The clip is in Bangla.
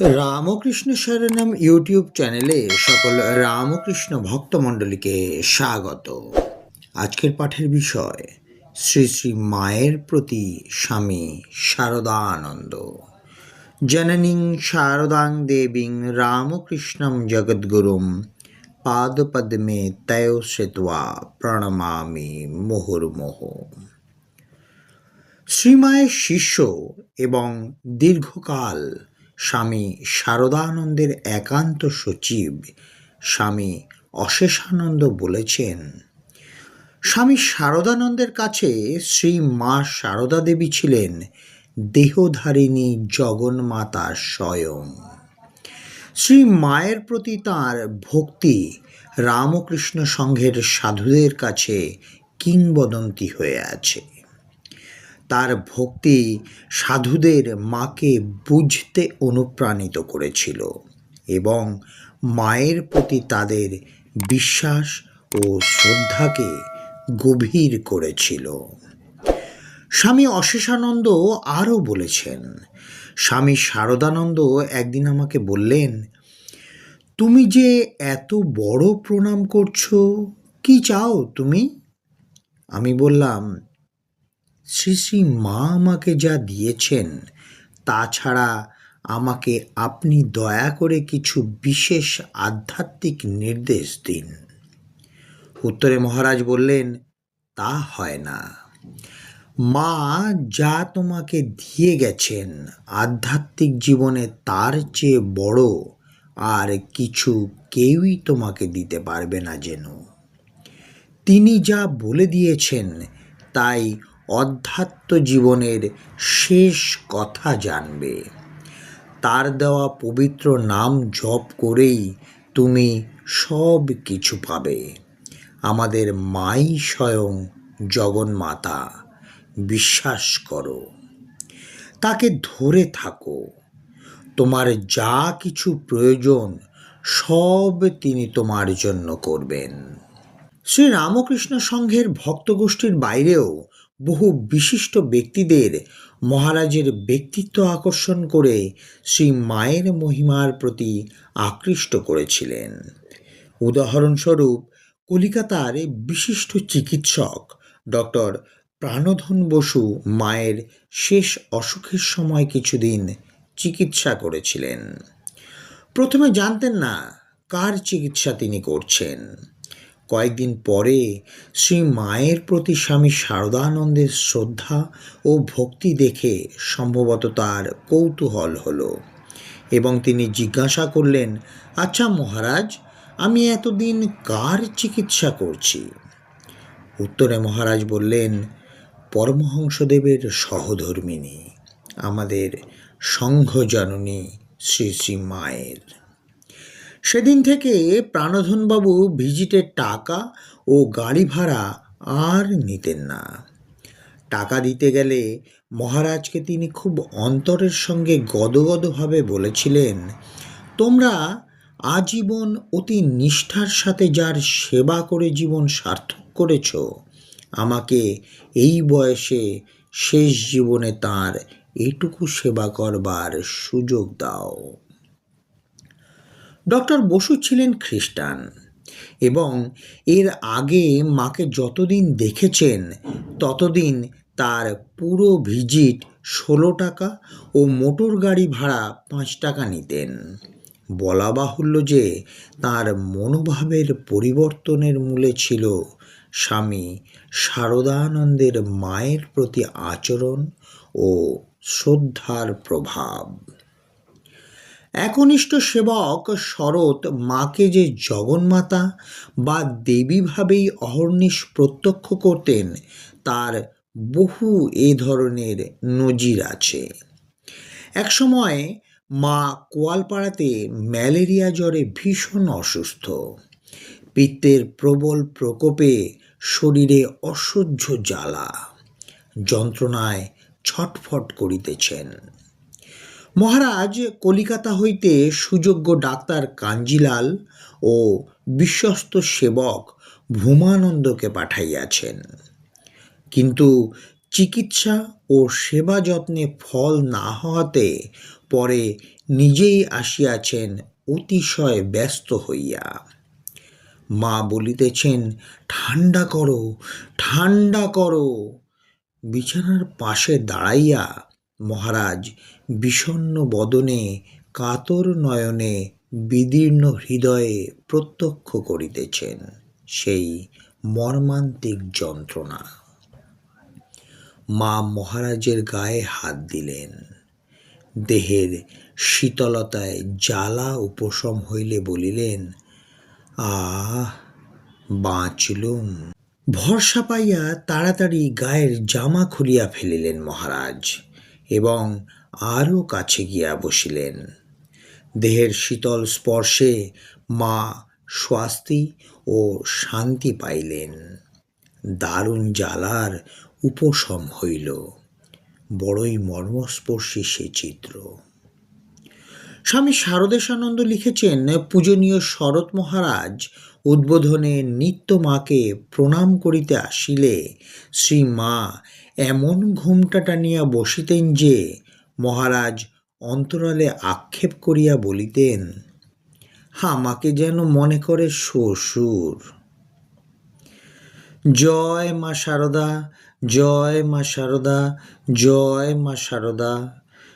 রামকৃষ্ণ শরণম ইউটিউব চ্যানেলে সকল রামকৃষ্ণ ভক্তমণ্ডলীকে স্বাগত। আজকের পাঠের বিষয়, শ্রী শ্রী মায়ের প্রতি স্বামী শারদানন্দ। জননীং শারদাং দেবীং রামকৃষ্ণম জগদ্গুরুম পাদপদ্মে তয় শ্রিত্বা প্রণমামি মুহুর্মুহ। শ্রীমায়ের শিষ্য এবং দীর্ঘকাল স্বামী শারদানন্দের একান্ত সচিব, স্বামী অশেষানন্দ বলেছেন, স্বামী শারদানন্দের কাছে শ্রী মা শারদা দেবী ছিলেন দেহধারিণী জগন্মাতা স্বয়ং। শ্রী মায়ের প্রতি তাঁর ভক্তি রামকৃষ্ণ সংঘের সাধুদের কাছে কিংবদন্তি হয়ে আছে। তার ভক্তি সাধুদের মাকে বুঝতে অনুপ্রাণিত করেছিল এবং মায়ের প্রতি তাদের বিশ্বাস ও শ্রদ্ধাকে গভীর করেছিল। স্বামী অশেষানন্দ আরও বলেছেন, স্বামী শারদানন্দ একদিন আমাকে বললেন, তুমি যে এত বড় প্রণাম করছ, কি চাও তুমি? আমি বললাম শ্রী শ্রী মা আমাকে যা দিয়েছেন তাছাড়া আমাকে আপনি দয়া করে কিছু বিশেষ আধ্যাত্মিক নির্দেশ দিন। উত্তরে মহারাজ বললেন, তা হয় না। মা যা তোমাকে দিয়ে গেছেন, আধ্যাত্মিক জীবনে তার চেয়ে বড় আর কিছু কেউই তোমাকে দিতে পারবে না যেন। তিনি যা বলে দিয়েছেন, তাই অধ্যাত্ম জীবনের শেষ কথা জানবে। তার দেওয়া পবিত্র নাম জপ করেই তুমি সব কিছু পাবে। আমাদের মাই স্বয়ং জগন্মাতা বিশ্বাস করো। তাকে ধরে থাকো। তোমার যা কিছু প্রয়োজন সব তিনি তোমার জন্য করবেন। শ্রী রামকৃষ্ণ সংঘের ভক্তগোষ্ঠীর বাইরেও বহু বিশিষ্ট ব্যক্তিদের মহারাজের ব্যক্তিত্ব আকর্ষণ করে শ্রী মায়ের মহিমার প্রতি আকৃষ্ট করেছিলেন। উদাহরণস্বরূপ, কলিকাতার বিশিষ্ট চিকিৎসক ডক্টর প্রাণধন বসু মায়ের শেষ অসুখের সময় কিছুদিন চিকিৎসা করেছিলেন। প্রথমে জানতেন না কার চিকিৎসা তিনি করছেন। কয়েকদিন পরে শ্রী মায়ের প্রতি স্বামী শারদানন্দের শ্রদ্ধা ও ভক্তি দেখে সম্ভবত তার কৌতূহল হলো এবং তিনি জিজ্ঞাসা করলেন আচ্ছা মহারাজ, আমি এতদিন কার চিকিৎসা করছি? উত্তরে মহারাজ বললেন, পরমহংসদেবের সহধর্মিনী, আমাদের সংঘজননী শ্রী শ্রী মায়ের। সেদিন থেকে প্রাণধনবাবু ভিজিটের টাকা ও গাড়ি ভাড়া আর নিতেন না। টাকা দিতে গেলে মহারাজকে তিনি খুব অন্তরের সঙ্গে গদগদভাবে বলেছিলেন, তোমরা আজীবন অতি নিষ্ঠার সাথে যার সেবা করে জীবন সার্থক করেছ, আমাকে এই বয়সে শেষ জীবনে তার এটুকু সেবা করবার সুযোগ দাও। ডক্টর বসু ছিলেন খ্রিস্টান এবং এর আগে মাকে যতদিন দেখেছেন, ততদিন তার পুরো ভিজিট ষোলো টাকা ও মোটর গাড়ি ভাড়া পাঁচ টাকা নিতেন। বলা বাহুল্য যে তার মনোভাবের পরিবর্তনের মূলে ছিল স্বামী শারদানন্দের মায়ের প্রতি আচরণ ও শ্রদ্ধার প্রভাব। একনিষ্ঠ সেবক শরৎ মাকে যে জগন্মাতা বা দেবীভাবেই অহর্নিশ প্রত্যক্ষ করতেন, তার বহু এ ধরনের নজির আছে। একসময় মা কোয়ালপাড়াতে ম্যালেরিয়া জ্বরে ভীষণ অসুস্থ। পিত্তের প্রবল প্রকোপে শরীরে অসহ্য জ্বালা। যন্ত্রণায় ছটফট করিতেছেন। মহারাজ কলিকাতা হইতে সুযোগ্য ডাক্তার কাঞ্জিলাল ও বিশ্বস্ত সেবক ভূমানন্দকে পাঠাইয়াছেন। কিন্তু চিকিৎসা ও সেবা যত্নে ফল না হওয়াতে পরে নিজেই আসিয়াছেন অতিশয় ব্যস্ত হইয়া। মা বলিতেছেন ঠান্ডা করো ঠান্ডা করো। বিছানার পাশে দাঁড়াইয়া মহারাজ, বিষণ্ণ বদনে, কাতর নয়নে, বিদীর্ণ হৃদয়ে প্রত্যক্ষ করিতেছেন সেই মর্মান্তিক যন্ত্রণা। মা মহারাজের গায়ে হাত দিলেন। দেহের শীতলতায় জ্বালা উপশম হইলে বলিলেন, আহ, বাঁচলুম। ভরসা পাইয়া তাড়াতাড়ি গায়ের জামা খুলিয়া ফেলিলেন মহারাজ। এবং আরও কাছে গিয়া বসিলেন। দেহের শীতল স্পর্শে মা স্বাস্তি ও শান্তি পাইলেন। দারুণ জ্বালার উপশম হইল। বড়ই মর্মস্পর্শী সে চিত্র। স্বামী শারদেশানন্দ লিখেছেন, পূজনীয় শরৎ মহারাজ উদ্বোধনে নিত্য মাকে প্রণাম করিতে আসিলে, শ্রী মা এমন ঘুমটা টানিয়া বসিতেন যে মহারাজ অন্তরালে আক্ষেপ করিয়া বলিতেন, আমাকে যেন মনে করে শ্বশুর। জয় মা শারদা, জয় মা শারদা, জয় মা শারদা।